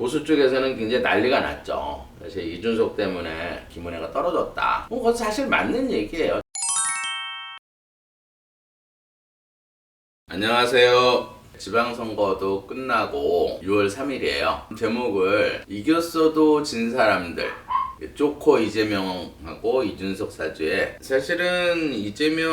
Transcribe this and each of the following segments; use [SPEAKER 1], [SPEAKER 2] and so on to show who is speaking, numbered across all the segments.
[SPEAKER 1] 보수 쪽에서는 굉장히 난리가 났죠. 사실 이준석 때문에 김은혜가 떨어졌다. 뭐 그건 사실 맞는 얘기예요. 안녕하세요. 지방선거도 끝나고 6월 3일이에요. 제목을 이겼어도 진 사람들. 쪼코 이재명하고 이준석 사주에 사실은 이재명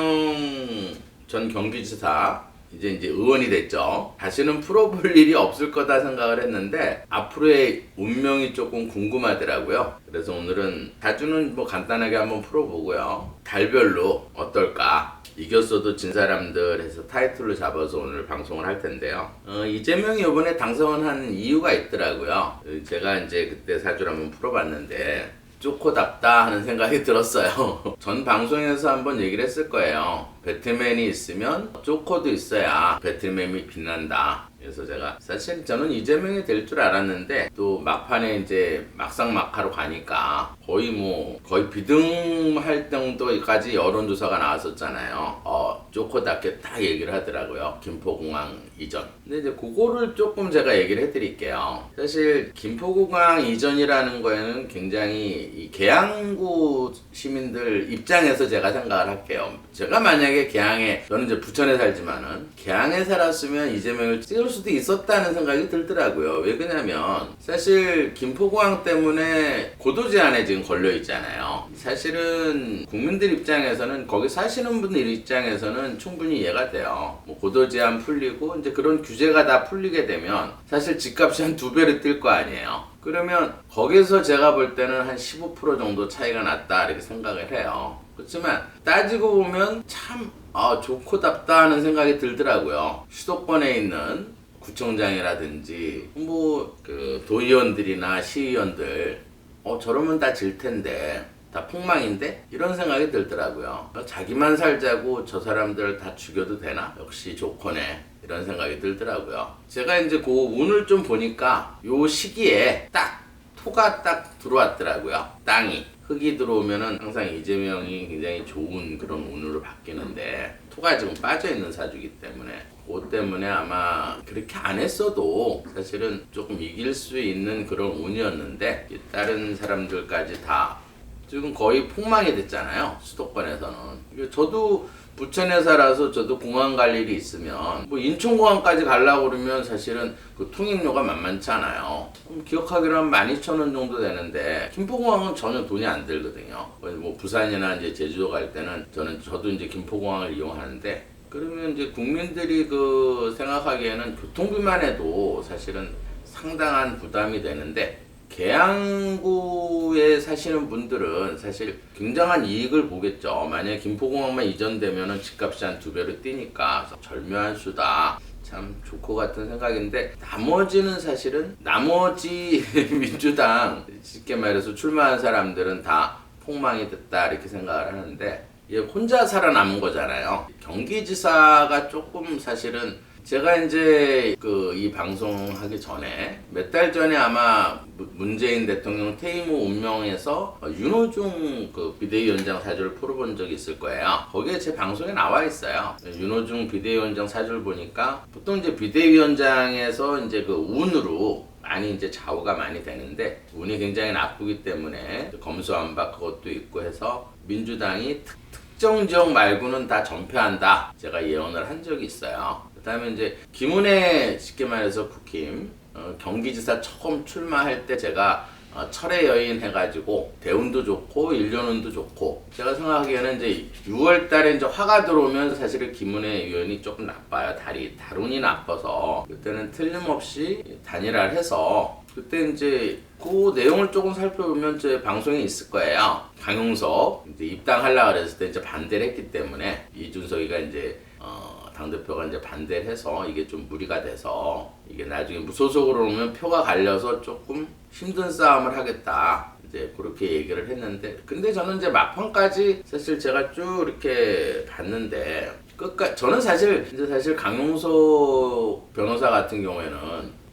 [SPEAKER 1] 전 경기지사 이제 이제 의원이 됐죠. 다시는 풀어볼 일이 없을 거다 생각을 했는데 앞으로의 운명이 조금 궁금하더라고요. 그래서 오늘은 사주는 뭐 간단하게 한번 풀어보고요. 달별로 어떨까? 이겼어도 진 사람들 해서 타이틀로 잡아서 오늘 방송을 할 텐데요. 어, 이재명이 이번에 당선한 이유가 있더라고요. 어, 제가 이제 그때 사주를 한번 풀어봤는데 쪼코답다 하는 생각이 들었어요. 전 방송에서 한번 얘기를 했을 거예요. 배트맨이 있으면 쪼코도 있어야 배트맨이 빛난다. 그래서 제가 사실 저는 이재명이 될 줄 알았는데 또 막판에 이제 막상 막하로 가니까 거의 뭐 거의 비등할 정도까지 여론조사가 나왔었잖아요. 어 쪼코답게 딱 얘기를 하더라고요. 김포공항 이전. 근데 이제 그거를 조금 제가 얘기를 해드릴게요. 사실 김포공항 이전이라는 거에는 굉장히 이 계양구 시민들 입장에서 제가 생각을 할게요. 제가 만약에 계양에 저는 이제 부천에 살지만은 계양에 살았으면 이재명을 찍을 수도 있었다는 생각이 들더라고요. 왜 그러냐면 사실 김포공항 때문에 고도 제한에 지금 걸려 있잖아요. 사실은 국민들 입장에서는 거기 사시는 분들 입장에서는 충분히 이해가 돼요. 뭐 고도 제한 풀리고 이제 그런 규제가 다 풀리게 되면 사실 집값이 한 두 배로 뛸 거 아니에요. 그러면 거기서 제가 볼 때는 한 15% 정도 차이가 났다 이렇게 생각을 해요. 그렇지만 따지고 보면 참 아, 좋고 답다 하는 생각이 들더라고요. 수도권에 있는 구청장이라든지 뭐 그 도의원들이나 시의원들 어 저러면 다 질 텐데 다 폭망인데 이런 생각이 들더라고요. 자기만 살자고 저 사람들 다 죽여도 되나? 역시 조커네. 이런 생각이 들더라고요. 제가 이제 그 운을 좀 보니까 요 시기에 딱 토가 딱 들어왔더라고요. 땅이. 흙이 들어오면은 항상 이재명이 굉장히 좋은 그런 운으로 바뀌는데 토가 지금 빠져 있는 사주기 때문에 그것 때문에 아마 그렇게 안 했어도 사실은 조금 이길 수 있는 그런 운이었는데 이 다른 사람들까지 다 지금 거의 폭망이 됐잖아요 수도권에서는 저도 부천에 살아서 저도 공항 갈 일이 있으면 뭐 인천공항까지 가려고 그러면 사실은 그 통행료가 만만치 않아요. 그럼 기억하기로는 12,000원 정도 되는데 김포공항은 전혀 돈이 안 들거든요. 뭐 부산이나 이제 제주도 갈 때는 저는 저도 이제 김포공항을 이용하는데 그러면 이제 국민들이 그 생각하기에는 교통비만 해도 사실은 상당한 부담이 되는데 계양구에 사시는 분들은 사실 굉장한 이익을 보겠죠. 만약에 김포공항만 이전되면 집값이 한 두 배로 뛰니까 절묘한 수다. 참 좋고 같은 생각인데 나머지는 사실은 나머지 민주당 쉽게 말해서 출마한 사람들은 다 폭망이 됐다 이렇게 생각을 하는데 얘 혼자 살아남은 거잖아요. 경기지사가 조금 사실은 제가 이제 그 이 방송 하기 전에 몇 달 전에 아마 무- 문재인 대통령 후 운명에서 윤호중 그 비대위원장 사주를 풀어본 적이 있을 거예요. 거기에 제 방송에 나와 있어요. 윤호중 비대위원장 사주를 보니까 보통 이제 비대위원장에서 이제 그 운으로 많이 이제 좌우가 많이 되는데 운이 굉장히 나쁘기 때문에 검수안박 그것도 있고 해서 민주당이 특, 특정 지역 말고는 다 전패한다. 제가 예언을 한 적이 있어요. 그다음에 이제 김은혜 쉽게 말해서 국힘 어, 경기지사 처음 출마할 때 제가 어, 철의 여인 해가지고 대운도 좋고 일년운도 좋고 제가 생각하기에는 이제 6월달에 이제 화가 들어오면 사실은 김은혜 의원이 조금 나빠요. 달이 달운이 나빠서. 그때는 틀림없이 단일화를 해서 그때 이제 그 내용을 조금 살펴보면 제 방송에 있을 거예요. 강용석 이제 입당하려고 그랬을 때 이제 반대를 했기 때문에 이준석이가 이제 어, 당대표가 이제 반대를 해서 이게 좀 무리가 돼서 이게 나중에 무소속으로 오면 표가 갈려서 조금 힘든 싸움을 하겠다. 이제 그렇게 얘기를 했는데 근데 저는 이제 막판까지 사실 제가 쭉 이렇게 봤는데 끝까 저는 사실 이제 사실 강용석 변호사 같은 경우에는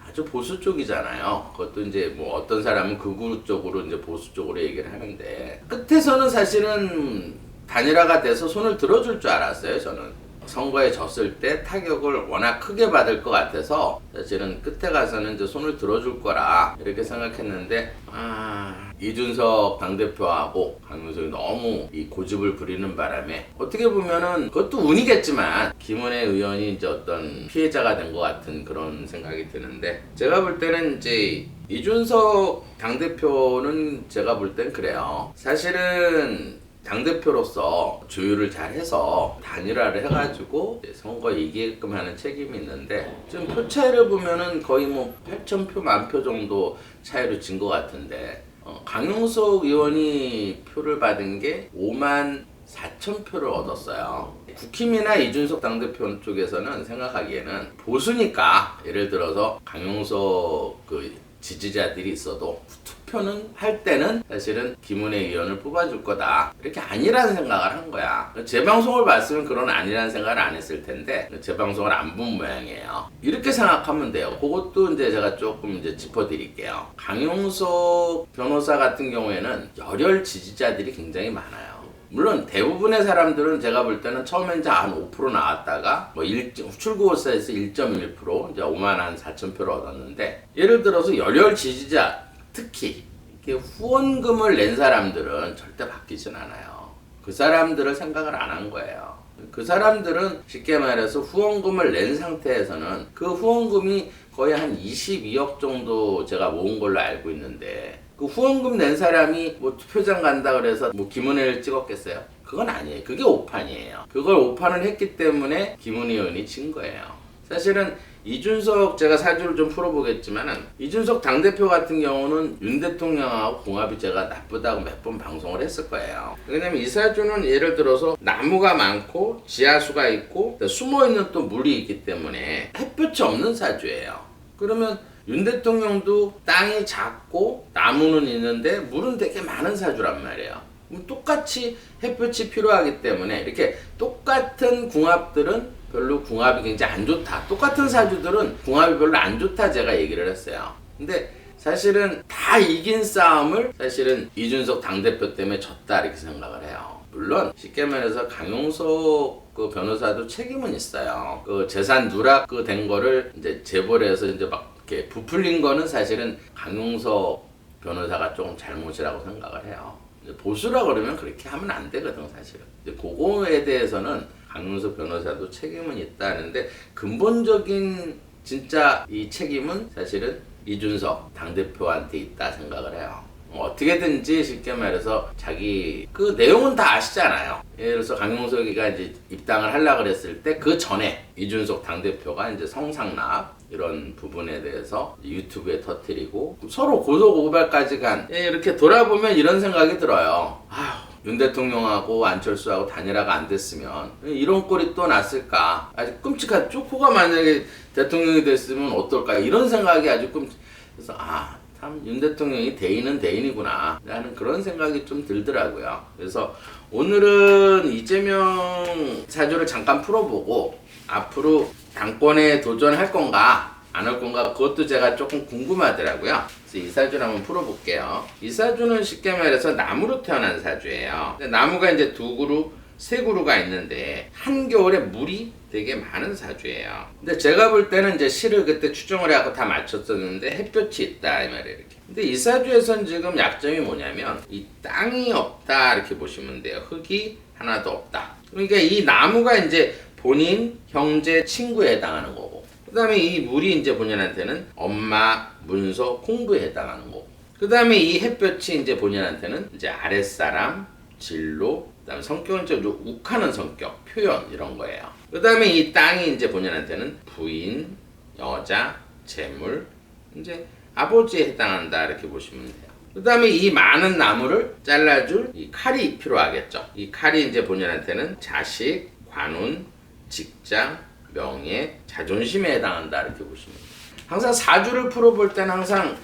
[SPEAKER 1] 아주 보수 쪽이잖아요. 그것도 이제 뭐 어떤 사람은 극우 쪽으로 이제 보수 쪽으로 얘기를 하는데 끝에서는 사실은 단일화가 돼서 손을 들어줄 줄 알았어요. 저는 선거에 졌을 때 타격을 워낙 크게 받을 것 같아서 사실은 끝에 가서는 이제 손을 들어줄 거라 이렇게 생각했는데 아 이준석 당대표하고 강용석이 너무 이 고집을 부리는 바람에 어떻게 보면은 그것도 운이겠지만 김은혜 의원이 이제 어떤 피해자가 된 것 같은 그런 생각이 드는데 제가 볼 때는 이제 이준석 당대표는 제가 볼 땐 그래요. 사실은 당대표로서 조율을 잘 해서 단일화를 해가지고 이제 선거 이기게끔 하는 책임이 있는데 지금 표 차이를 보면은 거의 뭐 8,000표, 만 표 정도 차이로 진 것 같은데 어, 강용석 의원이 표를 받은 게 5만 4천 표를 얻었어요. 국힘이나 이준석 당대표 쪽에서는 생각하기에는 보수니까 예를 들어서 강용석 그 지지자들이 있어도 투표는 할 때는 사실은 김은혜 의원을 뽑아줄 거다. 이렇게 아니라는 생각을 한 거야. 제 방송을 봤으면 그런 아니라는 생각을 안 했을 텐데 제 방송을 안 본 모양이에요. 이렇게 생각하면 돼요. 그것도 이제 제가 조금 이제 짚어드릴게요. 강용석 변호사 같은 경우에는 열혈 지지자들이 굉장히 많아요 물론 대부분의 사람들은 제가 볼 때는 처음엔 이제 한 5% 나왔다가 뭐 1, 출구조사에서 1.1% 이제 5만 한 4천 표를 얻었는데 예를 들어서 열혈 지지자 특히 후원금을 낸 사람들은 절대 바뀌진 않아요. 그 사람들을 생각을 안 한 거예요. 그 사람들은 쉽게 말해서 후원금을 낸 상태에서는 그 후원금이 거의 한 22억 정도 제가 모은 걸로 알고 있는데 그 후원금 낸 사람이 뭐 투표장 간다 그래서 뭐 김은혜를 찍었겠어요? 그건 아니에요. 그게 오판이에요. 그걸 오판을 했기 때문에 김은혜 의원이 진 거예요. 사실은 이준석 제가 사주를 좀 풀어보겠지만은 이준석 당대표 같은 경우는 윤 대통령하고 공합이 제가 나쁘다고 몇 번 방송을 했을 거예요. 왜냐면 이 사주는 예를 들어서 나무가 많고 지하수가 있고 숨어 있는 또 물이 있기 때문에 햇볕이 없는 사주예요. 그러면 윤 대통령도 땅이 작고 나무는 있는데 물은 되게 많은 사주란 말이에요. 똑같이 햇볕이 필요하기 때문에 이렇게 똑같은 궁합들은 별로 궁합이 굉장히 안 좋다. 똑같은 사주들은 궁합이 별로 안 좋다 제가 얘기를 했어요. 근데 사실은 다 이긴 싸움을 사실은 이준석 당대표 때문에 졌다 이렇게 생각을 해요. 물론 쉽게 말해서 강용석 그 변호사도 책임은 있어요. 그 재산 누락 그 된 거를 이제 해서 이제 막 이렇게 부풀린 거는 사실은 강용석 변호사가 조금 잘못이라고 생각을 해요. 보수라 그러면 그렇게 하면 안 되거든 사실은. 이제 그거에 대해서는 강용석 변호사도 책임은 있다는데 근본적인 진짜 이 책임은 사실은 이준석 당대표한테 있다 생각을 해요. 어떻게든지 쉽게 말해서 자기 그 내용은 다 아시잖아요. 예를 들어서 강용석이가 이제 입당을 하려 그랬을 때 그 전에 이준석 당대표가 이제 성상납 이런 부분에 대해서 유튜브에 터뜨리고 서로 고소 고발까지 간 예, 이렇게 돌아보면 이런 생각이 들어요. 아휴 윤 대통령하고 안철수하고 단일화가 안 됐으면 이런 꼴이 또 났을까? 아주 끔찍한 쪼코가 만약에 대통령이 됐으면 어떨까 이런 생각이 아주 끔찍 그래서 아 참 윤 대통령이 대인은 대인이구나 라는 그런 생각이 좀 들더라고요. 그래서 오늘은 이재명 사주를 잠깐 풀어보고 앞으로 당권에 도전할 건가 안 할 건가 그것도 제가 조금 궁금하더라고요. 그래서 이 사주를 한번 풀어볼게요. 이 사주는 쉽게 말해서 나무로 태어난 사주예요. 나무가 이제 두 그루, 세 그루가 있는데 한겨울에 물이 되게 많은 사주예요. 근데 제가 볼 때는 이제 실을 그때 추정을 해갖고 다 맞췄었는데 햇볕이 있다 이 말이에요. 이렇게. 근데 이 사주에선 지금 약점이 뭐냐면 이 땅이 없다 이렇게 보시면 돼요. 흙이 하나도 없다. 그러니까 이 나무가 이제 본인, 형제, 친구에 해당하는 거고 그 다음에 이 물이 이제 본인한테는 엄마, 문서, 공부에 해당하는 거고 그 다음에 이 햇볕이 이제 본인한테는 이제 아랫사람, 진로, 그 다음에 성격은 좀 욱하는 성격, 표현 이런 거예요. 그 다음에 이 땅이 이제 본인한테는 부인, 여자, 재물, 이제 아버지에 해당한다 이렇게 보시면 돼요. 그 다음에 이 많은 나무를 잘라줄 이 칼이 필요하겠죠. 이 칼이 이제 본인한테는 자식, 관운, 직장, 명예, 자존심에 해당한다 이렇게 보시면 돼요. 항상 사주를 풀어볼 때는 항상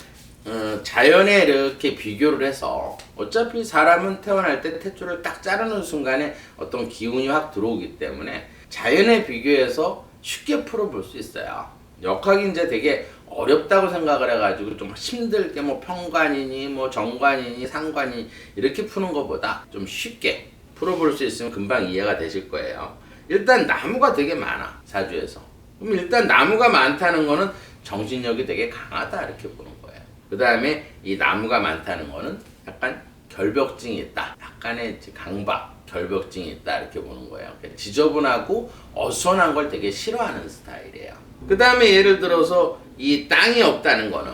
[SPEAKER 1] 어, 자연에 이렇게 비교를 해서 어차피 사람은 태어날 때 tet줄을 딱 자르는 순간에 어떤 기운이 확 들어오기 때문에 자연에 비교해서 쉽게 풀어볼 수 있어요. 역학이 이제 되게 어렵다고 생각을 해가지고 좀 힘들게 뭐 평관이니 뭐 정관이니 상관이 이렇게 푸는 것보다 좀 쉽게 풀어볼 수 있으면 금방 이해가 되실 거예요. 일단 나무가 되게 많아 사주에서. 그럼 일단 나무가 많다는 거는 정신력이 되게 강하다 이렇게 보는 거예요. 그 다음에 이 나무가 많다는 거는 약간 결벽증이 있다. 약간의 강박, 결벽증이 있다 이렇게 보는 거예요. 그러니까 지저분하고 어수선한 걸 되게 싫어하는 스타일이에요. 그 다음에 예를 들어서 이 땅이 없다는 거는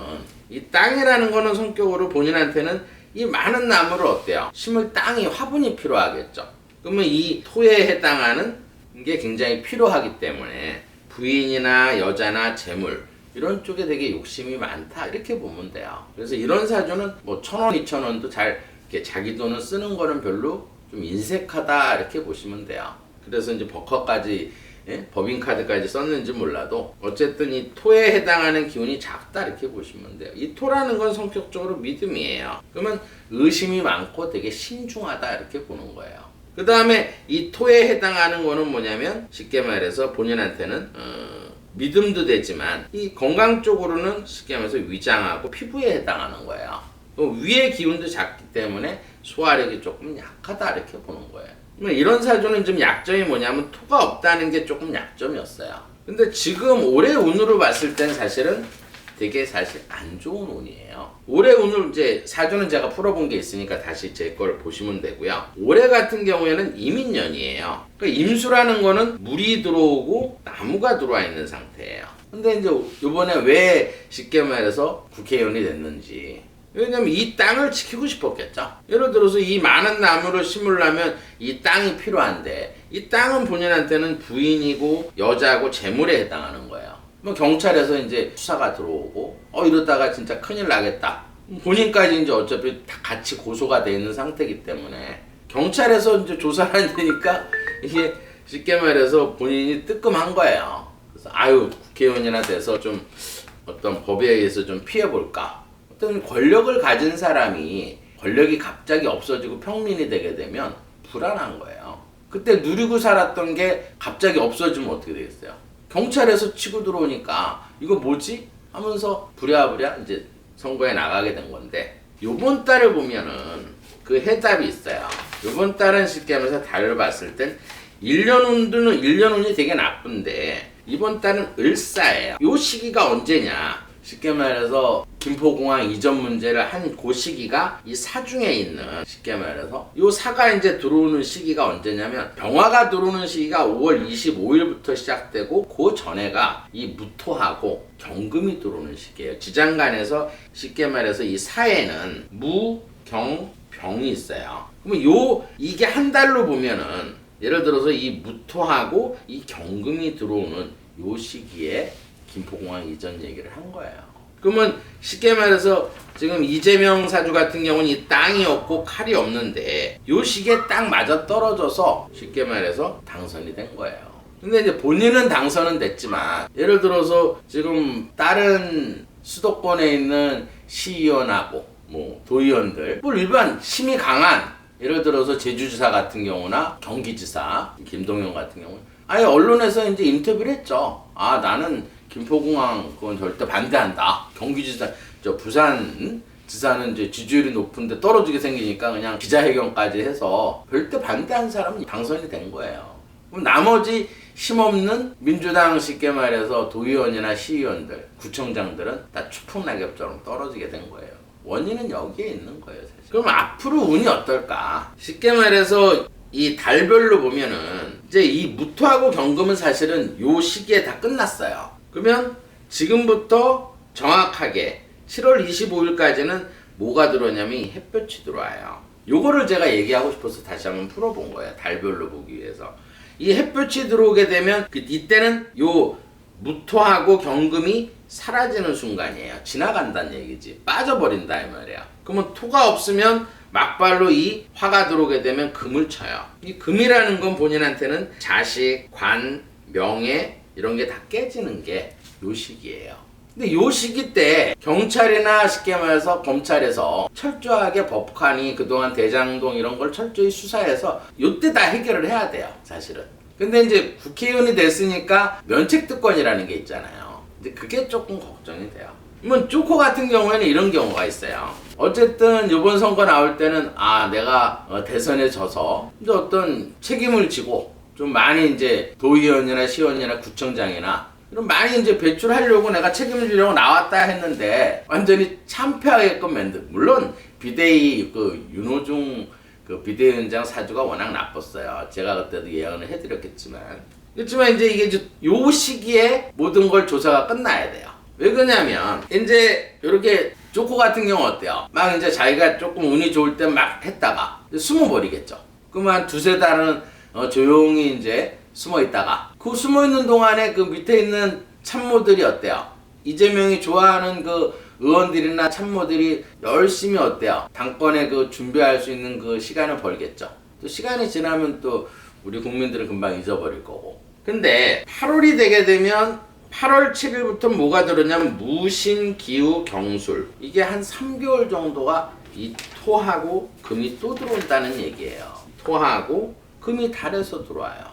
[SPEAKER 1] 이 땅이라는 거는 성격으로 본인한테는 이 많은 나무를 어때요? 심을 땅이 화분이 필요하겠죠. 그러면 이 토에 해당하는 게 굉장히 필요하기 때문에 부인이나 여자나 재물 이런 쪽에 되게 욕심이 많다 이렇게 보면 돼요. 그래서 이런 사주는 뭐 천 원, 이천 원도 잘 이렇게 자기 돈을 쓰는 거는 별로 좀 인색하다 이렇게 보시면 돼요. 그래서 이제 버커까지 예? 법인카드까지 썼는지 몰라도 어쨌든 이 토에 해당하는 기운이 작다 이렇게 보시면 돼요. 이 토라는 건 성격적으로 믿음이에요. 그러면 의심이 많고 되게 신중하다 이렇게 보는 거예요. 그 다음에 이 토에 해당하는 거는 뭐냐면 쉽게 말해서 본인한테는 어, 믿음도 되지만 이 건강 쪽으로는 쉽게 말해서 위장하고 피부에 해당하는 거예요. 또 위의 기운도 작기 때문에 소화력이 조금 약하다 이렇게 보는 거예요. 그러면 이런 사주는 좀 약점이 뭐냐면 토가 없다는 게 조금 약점이었어요. 근데 지금 올해 운으로 봤을 땐 사실은 되게 사실 안 좋은 운이에요. 올해 운을 이제 사주는 제가 풀어본 게 있으니까 다시 제 걸 보시면 되고요. 올해 같은 경우에는 이민년이에요. 그러니까 임수라는 거는 물이 들어오고 나무가 들어와 있는 상태예요. 근데 이제 이번에 왜 쉽게 말해서 국회의원이 됐는지 왜냐면 이 땅을 지키고 싶었겠죠. 예를 들어서 이 많은 나무를 심으려면 이 땅이 필요한데 이 땅은 본인한테는 부인이고 여자고 재물에 해당하는 거예요. 뭐 경찰에서 이제 수사가 들어오고 어 이러다가 진짜 큰일 나겠다. 본인까지 이제 어차피 다 같이 고소가 돼 있는 상태이기 때문에 경찰에서 이제 조사를 한다니까 이게 쉽게 말해서 본인이 뜨끔한 거예요. 그래서 아유 국회의원이나 돼서 좀 어떤 법에 의해서 좀 피해 볼까. 어떤 권력을 가진 사람이 권력이 갑자기 없어지고 평민이 되게 되면 불안한 거예요. 그때 누리고 살았던 게 갑자기 없어지면 어떻게 되겠어요? 경찰에서 치고 들어오니까 이거 뭐지? 하면서 부랴부랴 이제 선거에 나가게 된 건데 요번 달을 보면은 그 해답이 있어요. 요번 달은 쉽게 하면서 달을 봤을 땐 1년 운들은 1년 운이 되게 나쁜데 이번 달은 을사예요. 요 시기가 언제냐? 쉽게 말해서 김포공항 이전 문제를 한 그 시기가 이 사중에 있는 쉽게 말해서 요 사가 이제 들어오는 시기가 언제냐면 병화가 들어오는 시기가 5월 25일부터 시작되고 그 전에가 이 무토하고 경금이 들어오는 시기예요. 지장간에서 쉽게 말해서 이 사에는 무, 경, 병이 있어요. 그러면 요 이게 한 달로 보면은 예를 들어서 이 무토하고 이 경금이 들어오는 요 시기에 김포공항 이전 얘기를 한 거예요. 그러면 쉽게 말해서 지금 이재명 사주 같은 경우는 이 땅이 없고 칼이 없는데 요 시기에 딱 맞아 떨어져서 쉽게 말해서 당선이 된 거예요. 근데 이제 본인은 당선은 됐지만 예를 들어서 지금 다른 수도권에 있는 시의원하고 뭐 도의원들 뭐 일반 힘이 강한 예를 들어서 제주지사 같은 경우나 경기지사 김동연 같은 경우 아예 언론에서 이제 인터뷰를 했죠. 아 나는 김포공항 그건 절대 반대한다. 경기지사 저 부산 응? 지사는 이제 지지율이 높은데 떨어지게 생기니까 그냥 기자회견까지 해서 절대 반대한 사람이 당선이 된 거예요. 그럼 나머지 힘없는 민주당 쉽게 말해서 도의원이나 시의원들, 구청장들은 다 추풍낙엽처럼 떨어지게 된 거예요. 원인은 여기에 있는 거예요, 사실. 그럼 앞으로 운이 어떨까? 쉽게 말해서 이 달별로 보면은 이제 이 무토하고 경금은 사실은 요 시기에 다 끝났어요. 그러면 지금부터 정확하게 7월 25일까지는 뭐가 들어오냐면 이 햇볕이 들어와요. 요거를 제가 얘기하고 싶어서 다시 한번 풀어본 거예요. 달별로 보기 위해서. 이 햇볕이 들어오게 되면 그 이때는 요 무토하고 경금이 사라지는 순간이에요. 지나간다는 얘기지. 빠져버린다 이 말이야. 그러면 토가 없으면 막발로 이 화가 들어오게 되면 금을 쳐요. 이 금이라는 건 본인한테는 자식, 관, 명예 이런 게 다 깨지는 게 요 시기예요. 근데 요 시기 때 경찰이나 쉽게 말해서 검찰에서 철저하게 법관이 그동안 대장동 이런 걸 철저히 수사해서 요때 다 해결을 해야 돼요. 사실은. 근데 이제 국회의원이 됐으니까 면책특권이라는 게 있잖아요. 근데 그게 조금 걱정이 돼요. 뭐 쪼코 같은 경우에는 이런 경우가 있어요. 어쨌든 이번 선거 나올 때는 아 내가 어, 대선에 져서 이제 어떤 책임을 지고 좀 많이 이제 도의원이나 시의원이나 구청장이나 이런 많이 이제 배출하려고 내가 책임지려고 나왔다 했는데 완전히 참패하게끔 만든 물론 비대위 그 윤호중 그 비대위원장 사주가 워낙 나빴어요. 제가 그때도 예언을 해드렸겠지만 그렇지만 이제 이게 요 시기에 모든 걸 조사가 끝나야 돼요. 왜 그러냐면 이제 이렇게 조코 같은 경우 어때요? 막 이제 자기가 조금 운이 좋을 때 막 했다가 숨어 버리겠죠. 그러면 두세 달은 어, 조용히 이제 숨어 있다가 그 숨어 있는 동안에 그 밑에 있는 참모들이 어때요? 이재명이 좋아하는 그 의원들이나 참모들이 열심히 어때요? 당권에 그 준비할 수 있는 그 시간을 벌겠죠. 또 시간이 지나면 또 우리 국민들은 금방 잊어버릴 거고. 근데 8월이 되게 되면 8월 7일부터 뭐가 들었냐면 무신, 기후, 경술. 이게 한 3개월 정도가 이 토하고 금이 또 들어온다는 얘기예요. 토하고 금이 달에서 들어와요.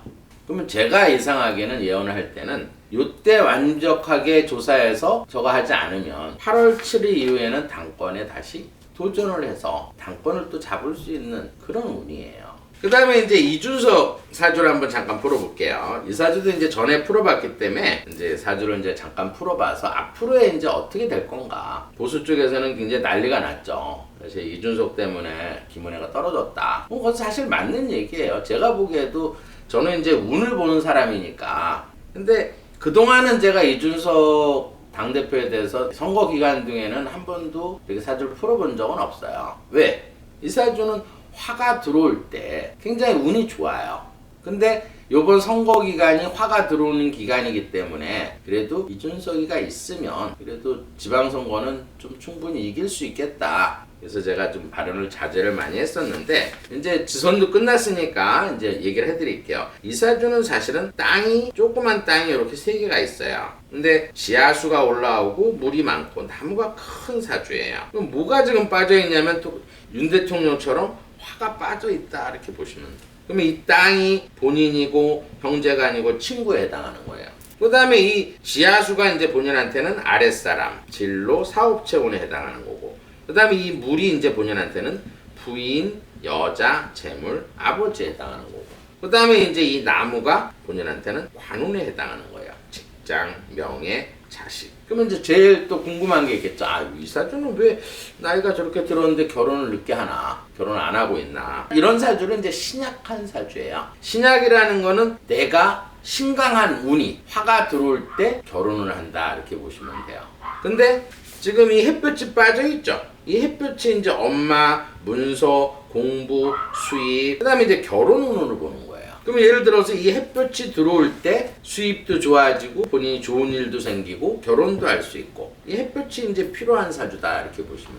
[SPEAKER 1] 그러면 제가 예상하기에는 예언을 할 때는 요때 완벽하게 조사해서 저거 하지 않으면 8월 7일 이후에는 당권에 다시 도전을 해서 당권을 또 잡을 수 있는 그런 운이에요. 그 다음에 이제 이준석 사주를 한번 잠깐 풀어볼게요. 이 사주도 이제 전에 풀어봤기 때문에 이제 사주를 이제 잠깐 풀어봐서 앞으로에 이제 어떻게 될 건가. 보수 쪽에서는 굉장히 난리가 났죠. 사실 이준석 때문에 김은혜가 떨어졌다. 뭐 그건 사실 맞는 얘기예요. 제가 보기에도 저는 이제 운을 보는 사람이니까. 근데 그동안은 제가 이준석 당대표에 대해서 선거 기간 중에는 한 번도 이렇게 사주를 풀어본 적은 없어요. 왜? 이 사주는 화가 들어올 때 굉장히 운이 좋아요. 근데 요번 선거 기간이 화가 들어오는 기간이기 때문에 그래도 이준석이가 있으면 그래도 지방선거는 좀 충분히 이길 수 있겠다. 그래서 제가 좀 발언을 자제를 많이 했었는데 이제 지선도 끝났으니까 이제 얘기를 해드릴게요. 이사주는 사실은 땅이 조그만 땅이 이렇게 세 개가 있어요. 근데 지하수가 올라오고 물이 많고 나무가 큰 사주예요. 그럼 뭐가 지금 빠져 있냐면 또윤 대통령처럼 화가 빠져 있다 이렇게 보시면 돼요. 그러면 이 땅이 본인이고 형제가 아니고 친구에 해당하는 거예요. 그 다음에 이 지하수가 이제 본인한테는 아랫사람, 진로, 사업체원에 해당하는 거고. 그 다음에 이 물이 이제 본인한테는 부인, 여자, 재물, 아버지에 해당하는 거고. 그 다음에 이제 이 나무가 본인한테는 관운에 해당하는 거예요. 직장, 명예, 자식. 그러면 이제 제일 또 궁금한 게 있겠죠. 아, 이 사주는 왜 나이가 저렇게 들었는데 결혼을 늦게 하나? 결혼 안 하고 있나? 이런 사주는 이제 신약한 사주예요. 신약이라는 거는 내가 신강한 운이 화가 들어올 때 결혼을 한다 이렇게 보시면 돼요. 근데 지금 이 햇볕이 빠져 있죠. 이 햇볕이 이제 엄마, 문서, 공부, 수입, 그다음에 이제 결혼 운으로 보는. 그럼 예를 들어서 이 햇볕이 들어올 때 수입도 좋아지고 본인이 좋은 일도 생기고 결혼도 할 수 있고 이 햇볕이 이제 필요한 사주다 이렇게 보시면.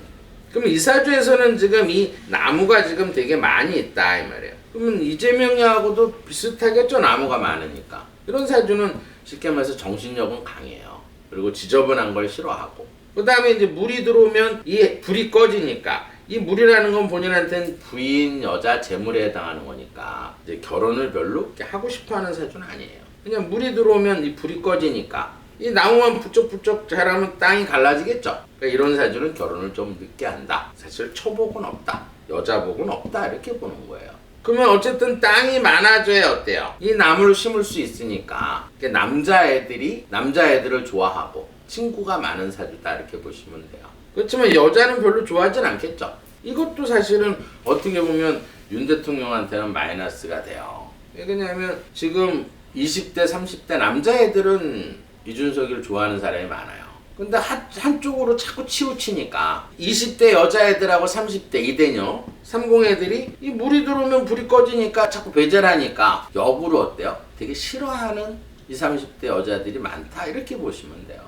[SPEAKER 1] 그럼 이 사주에서는 지금 이 나무가 지금 되게 많이 있다 이 말이에요. 그러면 이재명이하고도 비슷하겠죠 나무가 많으니까. 이런 사주는 쉽게 말해서 정신력은 강해요. 그리고 지저분한 걸 싫어하고. 그 다음에 이제 물이 들어오면 이 불이 꺼지니까 이 물이라는 건 본인한테는 부인, 여자, 재물에 해당하는 거니까 이제 결혼을 별로 하고 싶어하는 사주는 아니에요. 그냥 물이 들어오면 이 불이 꺼지니까 이 나무만 부쩍부쩍 자라면 땅이 갈라지겠죠. 그러니까 이런 사주는 결혼을 좀 늦게 한다. 사실 초복은 없다. 여자복은 없다. 이렇게 보는 거예요. 그러면 어쨌든 땅이 많아져야 어때요? 이 나무를 심을 수 있으니까 남자애들이 남자애들을 좋아하고 친구가 많은 사주다 이렇게 보시면 돼요. 그렇지만 여자는 별로 좋아하진 않겠죠. 이것도 사실은 어떻게 보면 윤 대통령한테는 마이너스가 돼요. 왜 그러냐면 지금 20대, 30대 남자애들은 이준석이를 좋아하는 사람이 많아요. 근데 한, 한쪽으로 자꾸 치우치니까 20대 여자애들하고 30대 이대녀 30애들이 이 물이 들어오면 불이 꺼지니까 자꾸 배제하니까 역으로 어때요? 되게 싫어하는 20, 30대 여자들이 많다 이렇게 보시면 돼요.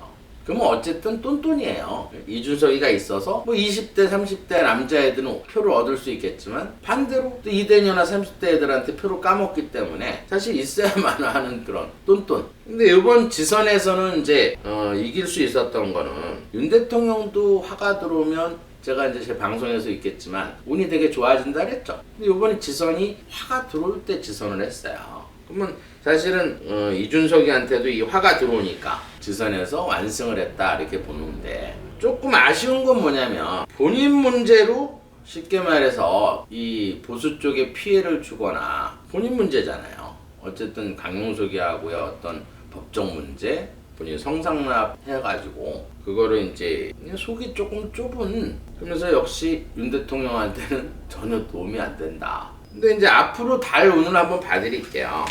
[SPEAKER 1] 그러면 어쨌든 똔똔이에요. 이준석이가 있어서 뭐 20대, 30대 남자애들은 표를 얻을 수 있겠지만 반대로 또 이대녀나 30대 애들한테 표를 까먹기 때문에 사실 있어야만 하는 그런 똔똔. 근데 이번 지선에서는 이제 어, 이길 수 있었던 거는 윤 대통령도 화가 들어오면 제가 이제 제 방송에서 있겠지만 운이 되게 좋아진다 그랬죠. 근데 이번에 지선이 화가 들어올 때 지선을 했어요. 그러면 사실은 어, 이준석이한테도 이 화가 들어오니까 지선에서 완승을 했다 이렇게 보는데 조금 아쉬운 건 뭐냐면 본인 문제로 쉽게 말해서 이 보수 쪽에 피해를 주거나 본인 문제잖아요. 어쨌든 강용석이하고의 어떤 법적 문제, 본인 성상납 해가지고 그거를 이제 속이 조금 좁은 그러면서 역시 윤 대통령한테는 전혀 도움이 안 된다. 근데 이제 앞으로 달 운을 한번 봐드릴게요.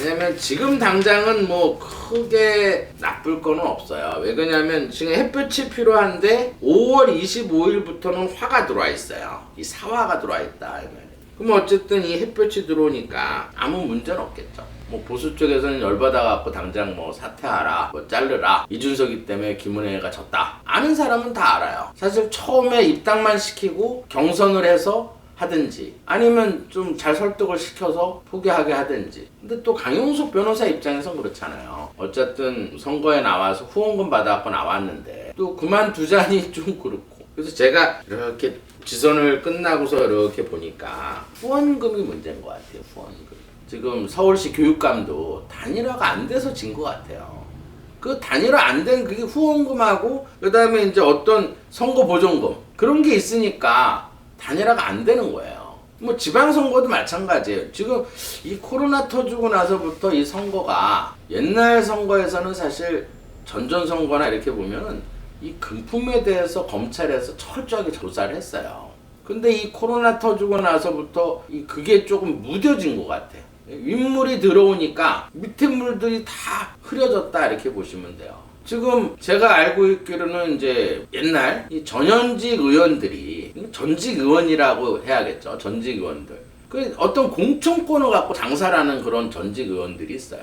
[SPEAKER 1] 왜냐면 지금 당장은 뭐 크게 나쁠 거는 없어요. 왜 그러냐면 지금 햇볕이 필요한데 5월 25일부터는 화가 들어와 있어요. 이 사화가 들어와 있다. 그럼 어쨌든 이 햇볕이 들어오니까 아무 문제는 없겠죠. 뭐 보수 쪽에서는 열받아 갖고 당장 뭐 사퇴하라, 뭐 자르라. 이준석이 때문에 김은혜가 졌다. 아는 사람은 다 알아요. 사실 처음에 입당만 시키고 경선을 해서 하든지 아니면 좀 잘 설득을 시켜서 포기하게 하든지. 근데 또 강용석 변호사 입장에선 그렇잖아요. 어쨌든 선거에 나와서 후원금 받아갖고 나왔는데 또 그만두자니 좀 그렇고. 그래서 제가 이렇게 지선을 끝나고서 이렇게 보니까 후원금이 문제인 것 같아요 후원금. 지금 서울시 교육감도 단일화가 안 돼서 진 것 같아요. 그 단일화 안 된 그게 후원금하고 그 다음에 이제 어떤 선거 보존금 그런 게 있으니까 단일화가 안 되는 거예요. 뭐 지방선거도 마찬가지예요. 지금 이 코로나 터지고 나서부터 이 선거가 옛날 선거에서는 사실 전전선거나 이렇게 보면은 이 금품에 대해서 검찰에서 철저하게 조사를 했어요. 근데 이 코로나 터지고 나서부터 이 그게 조금 무뎌진 것 같아. 윗물이 들어오니까 밑에 물들이 다 흐려졌다 이렇게 보시면 돼요. 지금 제가 알고 있기로는 이제 옛날 이 전현직 의원들이 전직 의원이라고 해야겠죠. 전직 의원들. 그 어떤 공천권을 갖고 장사를 하는 그런 전직 의원들이 있어요.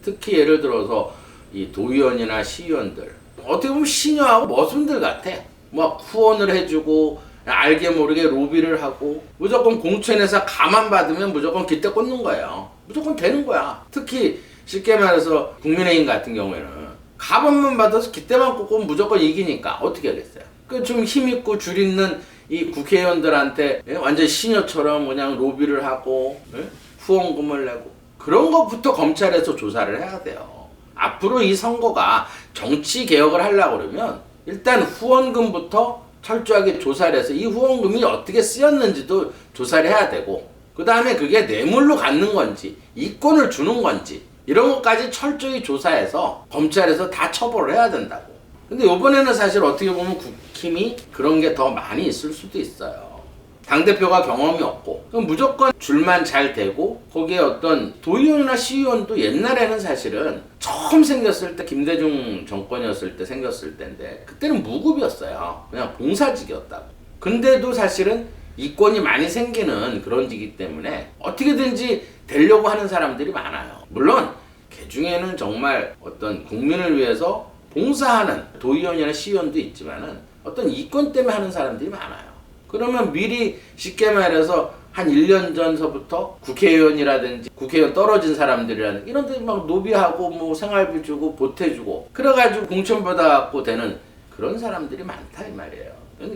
[SPEAKER 1] 특히 예를 들어서 이 도의원이나 시의원들 어떻게 보면 시녀하고 머슴들 같아. 뭐 후원을 해주고 알게 모르게 로비를 하고 무조건 공천에서 가만 받으면 무조건 기대 꽂는 거예요. 무조건 되는 거야. 특히 쉽게 말해서 국민의힘 같은 경우에는 가방만 받아서 기대만 꽂고 무조건 이기니까 어떻게 하겠어요? 그 좀 힘있고 줄 있는 이 국회의원들한테 예? 완전 시녀처럼 그냥 로비를 하고 예? 후원금을 내고 그런 것부터 검찰에서 조사를 해야 돼요. 앞으로 이 선거가 정치 개혁을 하려고 그러면 일단 후원금부터 철저하게 조사를 해서 이 후원금이 어떻게 쓰였는지도 조사를 해야 되고 그 다음에 그게 뇌물로 갖는 건지 이권을 주는 건지 이런 것까지 철저히 조사해서 검찰에서 다 처벌을 해야 된다고. 근데 이번에는 사실 어떻게 보면 국힘이 그런 게 더 많이 있을 수도 있어요. 당대표가 경험이 없고, 그럼 무조건 줄만 잘 되고, 거기에 어떤 도의원이나 시의원도 옛날에는 사실은 처음 생겼을 때, 김대중 정권이었을 때 생겼을 때인데, 그때는 무급이었어요. 그냥 봉사직이었다고. 근데도 사실은 이권이 많이 생기는 그런 지기 때문에 어떻게든지 되려고 하는 사람들이 많아요. 물론 그 중에는 정말 어떤 국민을 위해서 봉사하는 도의원이나 시의원도 있지만은 어떤 이권 때문에 하는 사람들이 많아요. 그러면 미리 쉽게 말해서 한 1년 전서부터 국회의원이라든지 국회의원 떨어진 사람들이라는 이런 데 막 노비하고 뭐 생활비 주고 보태주고 그래가지고 공천 받아갖고 되는 그런 사람들이 많다 이 말이에요.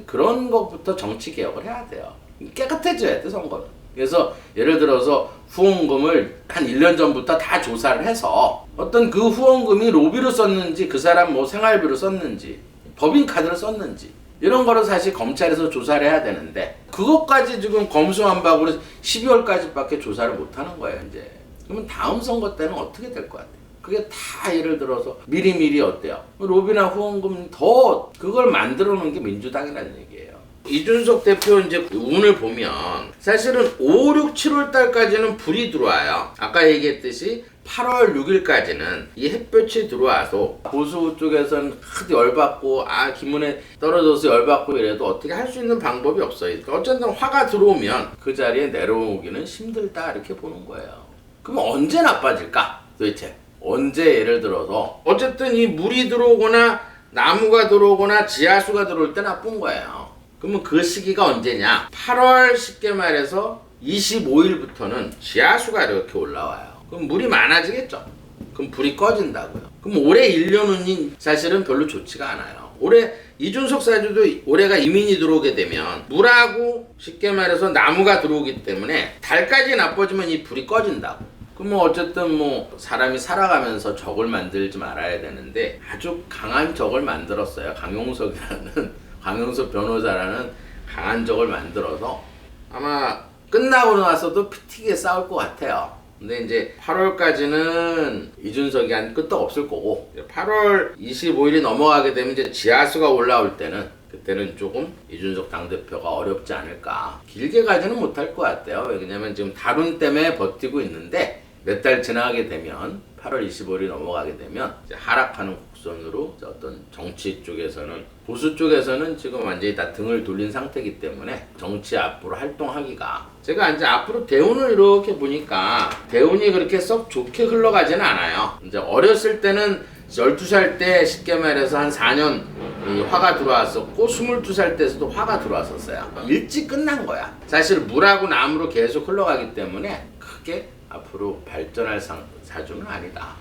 [SPEAKER 1] 그런 것부터 정치 개혁을 해야 돼요. 깨끗해져야 돼 선거는. 그래서 예를 들어서 후원금을 한 1년 전부터 다 조사를 해서 어떤 그 후원금이 로비로 썼는지 그 사람 뭐 생활비로 썼는지 법인카드를 썼는지 이런 거를 사실 검찰에서 조사를 해야 되는데 그것까지 지금 검수완박으로 12월까지밖에 조사를 못 하는 거예요 이제 그러면 다음 선거 때는 어떻게 될 것 같아요? 그게 다 예를 들어서 미리미리 어때요? 로비나 후원금 더 그걸 만들어 놓은 게 민주당이라는 얘기예요. 이준석 대표 이제 운을 보면 사실은 5, 6, 7월 달까지는 불이 들어와요. 아까 얘기했듯이 8월 6일까지는 이 햇볕이 들어와서 보수 쪽에서는 하도 열받고 아 김은혜 떨어져서 열받고 이래도 어떻게 할 수 있는 방법이 없어요. 그러니까 어쨌든 화가 들어오면 그 자리에 내려오기는 힘들다 이렇게 보는 거예요. 그럼 언제 나빠질까 도대체? 언제 예를 들어서 어쨌든 이 물이 들어오거나 나무가 들어오거나 지하수가 들어올 때 나쁜 거예요. 그러면 그 시기가 언제냐? 8월 쉽게 말해서 25일부터는 지하수가 이렇게 올라와요. 그럼 물이 많아지겠죠? 그럼 불이 꺼진다고요. 그럼 올해 1년은 사실은 별로 좋지가 않아요. 올해 이준석 사주도 올해가 이민이 들어오게 되면 물하고 쉽게 말해서 나무가 들어오기 때문에 달까지 나빠지면 이 불이 꺼진다고. 그러면 어쨌든 뭐 사람이 살아가면서 적을 만들지 말아야 되는데 아주 강한 적을 만들었어요. 강용석이라는 강용석 변호사라는 강한 적을 만들어서 아마 끝나고 나서도 피튀게 싸울 것 같아요. 근데 이제 8월까지는 이준석이 한 끄떡없을 거고 8월 25일이 넘어가게 되면 이제 지하수가 올라올 때는 그때는 조금 이준석 당대표가 어렵지 않을까 길게 가지는 못할 것 같아요 왜냐면 지금 다룬 때문에 버티고 있는데 몇 달 지나게 되면 8월 25일이 넘어가게 되면 이제 하락하는 곡선으로 어떤 정치 쪽에서는 보수 쪽에서는 지금 완전히 다 등을 돌린 상태이기 때문에 정치 앞으로 활동하기가 제가 이제 앞으로 대운을 이렇게 보니까 대운이 그렇게 썩 좋게 흘러가지는 않아요. 이제 어렸을 때는 12살 때 쉽게 말해서 한 4년 이 화가 들어왔었고 22살 때에서도 화가 들어왔었어요. 일찍 끝난 거야. 사실 물하고 나무로 계속 흘러가기 때문에 크게 앞으로 발전할 상, 사주는 아니다.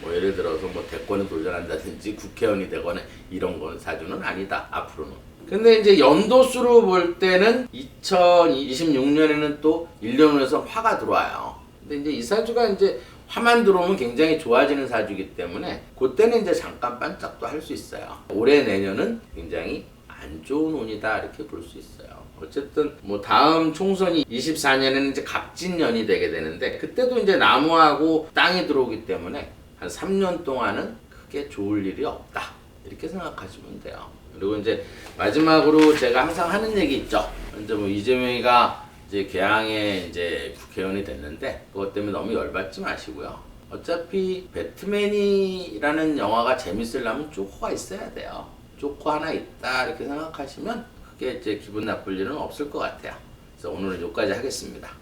[SPEAKER 1] 뭐 예를 들어서 뭐 대권에 도전한다든지 국회의원이 되거나 이런 건 사주는 아니다. 앞으로는. 근데 이제 연도수로 볼 때는 2026년에는 또 1년에서 화가 들어와요. 근데 이제 이 사주가 이제 화만 들어오면 굉장히 좋아지는 사주이기 때문에 그때는 이제 잠깐 반짝도 할 수 있어요. 올해 내년은 굉장히 안 좋은 운이다 이렇게 볼 수 있어요. 어쨌든 뭐 다음 총선이 24년에는 이제 갑진년이 되게 되는데 그때도 이제 나무하고 땅이 들어오기 때문에 한 3년 동안은 크게 좋을 일이 없다 이렇게 생각하시면 돼요. 그리고 이제 마지막으로 제가 항상 하는 얘기 있죠. 이제 뭐 이재명이가 이제 개항에 이제 국회의원이 됐는데 그것 때문에 너무 열받지 마시고요. 어차피 배트맨이라는 영화가 재밌으려면 조커가 있어야 돼요. 조커 하나 있다 이렇게 생각하시면 크게 이제 기분 나쁠 일은 없을 것 같아요. 그래서 오늘은 여기까지 하겠습니다.